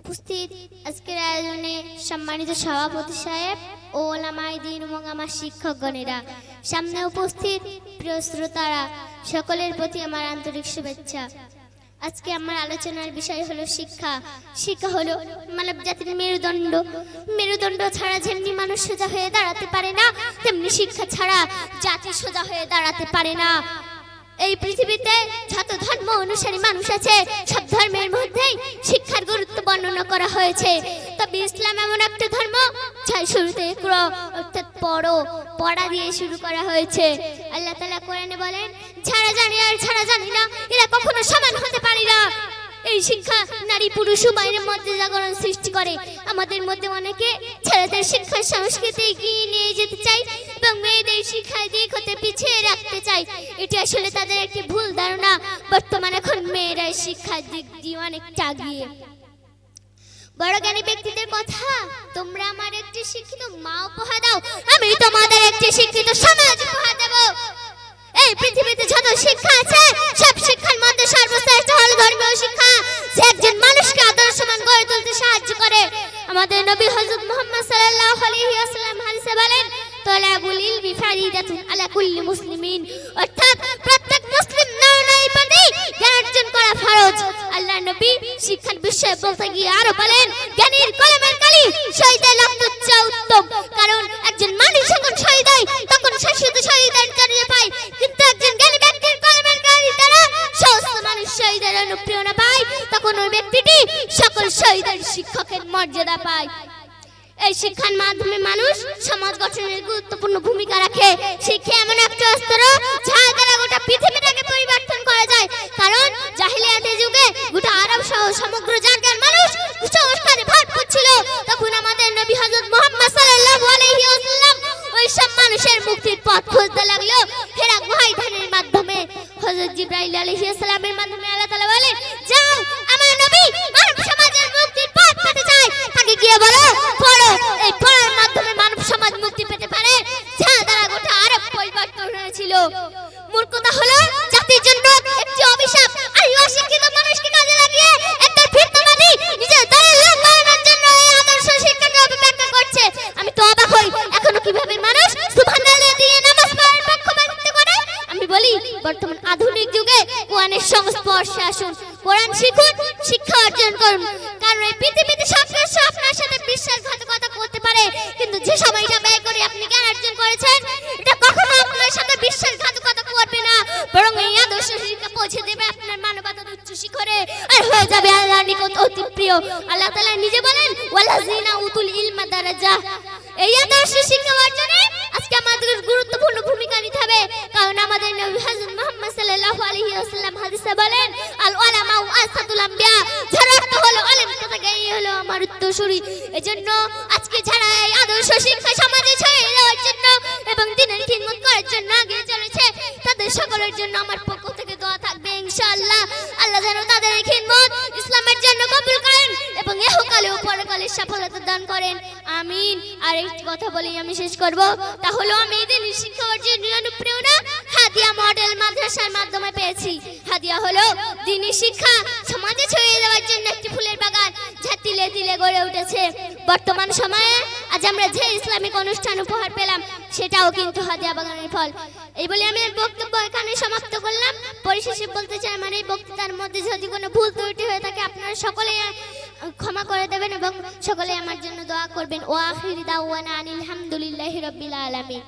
উপস্থিত আজকের আয়োজনে সম্মানিত সভাপতি সাহেব আমার শিক্ষকগণেরা, সামনে উপস্থিত প্রিয় শ্রোতারা, সকলের প্রতি আমার আন্তরিক শুভেচ্ছা। আজকে আমার আলোচনার বিষয় হলো শিক্ষা। শিক্ষা হলো মানব জাতির মেরুদণ্ড। মেরুদণ্ড ছাড়া যেমনি মানুষ সোজা হয়ে দাঁড়াতে পারে না, তেমনি শিক্ষা ছাড়া জাতি সোজা হয়ে দাঁড়াতে পারে না। এই পৃথিবীতে যত ধর্ম অনুসারী মানুষ আছে, সব ধর্মের মধ্যেই শিক্ষার গুরুত্ব বর্ণনা করা হয়েছে। তবে ইসলাম এমন একটা ধর্ম যার শুরুতে ইকরা অর্থাৎ পড়ো, পড়া দিয়ে শুরু করা হয়েছে। আল্লাহ তাআলা কোরআনে বলেন ছাড়া জানি আর ছাড়া জানি না, এরা কখনো সমান হতে পারে না। এই শিক্ষা নারী পুরুষ উভয়ের মধ্যে জাগরণ সৃষ্টি করে। আমাদের মধ্যে অনেকে ছেলেদের শিক্ষার সংস্কৃতি এগিয়ে নিয়ে যেতে চাই শিক্ষায় দিক হতে পিছিয়ে রাখতে চাই। এটি আসলে তাদের একটি ভুল ধারণা। বর্তমানে এখন মেয়েরা শিক্ষার দিক দিয়ে অনেকটা এগিয়ে। বড় জ্ঞানী ব্যক্তিদের কথা, তোমরা আমার একটি শিক্ষিত মা উপহার দাও, আমি তোমাদের একটি শিক্ষিত সমাজ উপহার দেব। এই পৃথিবীতে যত শিক্ষা আছে, সব শিক্ষার মধ্যে সর্বশ্রেষ্ঠ হলো ধর্মীয় শিক্ষা। যে একজন মানুষকে আদর্শমান গড়ে তুলতে সাহায্য করে। আমাদের নবী হযরত মুহাম্মদ সাল্লাল্লাহু আলাইহি ওয়াসাল্লাম হাদিসে বলেন তালাবুল ইলমি ফারিদাতুন আলা কুল্লি মুসলিমিন। অর্থাৎ প্রত্যেক মুসলিম নর নারীর প্রতি জ্ঞান করা ফরজ। আল্লাহ নবী শিক্ষার বিষয়ে বলতে গিয়ে আরও বলেন, জ্ঞানীর কলমের কালি শহীদের রক্ত উত্তম। কারণ একজন মানুষ যখন শহীদ হয় তখন সে শুধু শহীদের দরজা পায়। কিন্তু একজন জ্ঞানী ব্যক্তির কলমের কালি দ্বারা সমস্ত মানুষ শহীদের অনুপ্রেরণা পায়। তখন ওই ব্যক্তিটি সকল শহীদের শিক্ষকের মর্যাদা পায়। এই শিক্ষার মাধ্যমে মানুষ সমাজ গঠনের গুরুত্বপূর্ণ ভূমিকা রাখে। শিক্ষা এমন একটা অস্ত্র যার দ্বারা গোটা পৃথিবীটাকে পরিবর্তন করা যায়। কারণ জাহিলিয়াতের যুগে গোটা আরব সহ সমগ্র জায়গার মানুষ কুসংস্কারে ভরপুর ছিল তখন আমাদের নবী হযরত মুহাম্মদ সাল্লাল্লাহু আলাইহি ওয়াসাল্লাম ওই সব মানুষের মুক্তির পথ খুঁজতে লাগল হেরা গুহায় ধ্যানের মাধ্যমে। হযরত জিবরাইল আলাইহিস সালামের মাধ্যমে আল্লাহ তাআলা বলেন, যাও আমার নবী মানব সমাজের মুক্তির পথ পেতে চায় তাকে গিয়ে বলো, পড়ো। এই পড়ার মাধ্যমে মানব সমাজ মুক্তি পেতে পারে। যা দ্বারা গোটা আরব পরিবর্তন হয়েছিল। মূর্খতা হলো জাতির জন্য একটি অভিশাপ। আর অশিক্ষিত মানুষকে কাজে লাগিয়ে একটা ফিরতাবাদী নিজের দলের লোক বানানোর জন্য এই আদর্শ শিক্ষাকে অপব্যাখ্যা করছে। আমি তো অবাক হই। এখনও কীভাবে মানুষ সুবহানাল্লাহ দিয়ে নামাজ পড়ার পক্ষপাতিত্ব করে? আমি বলি, বর্তমান আধুনিক যুগে কোরআনের সংস্পর্শে আসুন। কোরআন শিখুন শিক্ষা অর্জন করুন কারণ এই পৃথিবীতে সব কিছু আপনার সাথে বিশ্বাসঘাতকতা করতে পারে। কিন্তু যে সময়টা ব্যয় করে আপনি জ্ঞান অর্জন করেছেন, এটা কখনো আপনার সাথে বিশ্বাসঘাতকতা করবে না। বরং এই আদর্শ শিক্ষা পৌঁছে দেবে আপনার মানবতার উচ্চ শিখরে। আর হয়ে যাবে আল্লাহর নিকট অতি প্রিয়। আল্লাহ তাআলা নিজে বলেন ওয়ালাযিনা উতুল ইলমা দারাজা। এই আদর্শ শিক্ষা ওয়াসাতুল আম্বিয়া, যার অর্থ হলো আলেম তথা হলো আমার উত্তরসূরি। এজন্য আজকে যারা এই আদর্শ শিক্ষা সমাজে ছড়িয়ে দেওয়ার জন্য এবং দিনের খিদমত করার জন্য এগিয়ে চলেছে, তাদের সকলের জন্য আমার পক্ষ থেকে দোয়া থাকবে, ইনশাআল্লাহ। আল্লাহ যেন তাদের এই খিদমত ইসলামের জন্য কবুল করেন এবং ইহকালে ও পরকালে সফলতা দান করেন। আমিন। আর একটি কথা বলেই আমি শেষ করব। তা হলো আমি এই দিনের শিক্ষা অর্জনের অনুপ্রেরণা হাদিয়া মডেল মাদ্রাসার মাধ্যমে পেয়েছি। হাদিয়া হলো। দিনী শিক্ষা সমাজে ছড়িয়ে দেওয়ার জন্য একটি ফুলের বাগান, যা তিলে তিলে গড়ে উঠেছে। বর্তমান সময়ে আজ আমরা যে ইসলামিক অনুষ্ঠান উপহার পেলাম, সেটাও কিন্তু হাদিয়া বাগানের ফল। এই বলে আমি বক্তব্য এখানে সমাপ্ত করলাম। পরিশেষে বলতে চাই, আমার এই বক্তৃতার মধ্যে যদি কোনো ভুল ত্রুটি হয়ে থাকে, আপনারা সকলে ক্ষমা করে দেবেন এবং সকলে আমার জন্য দোয়া করবেন। ওয়াখির দাওয়ানা আনিল হামদুলিল্লাহি রাব্বিল আলামিন।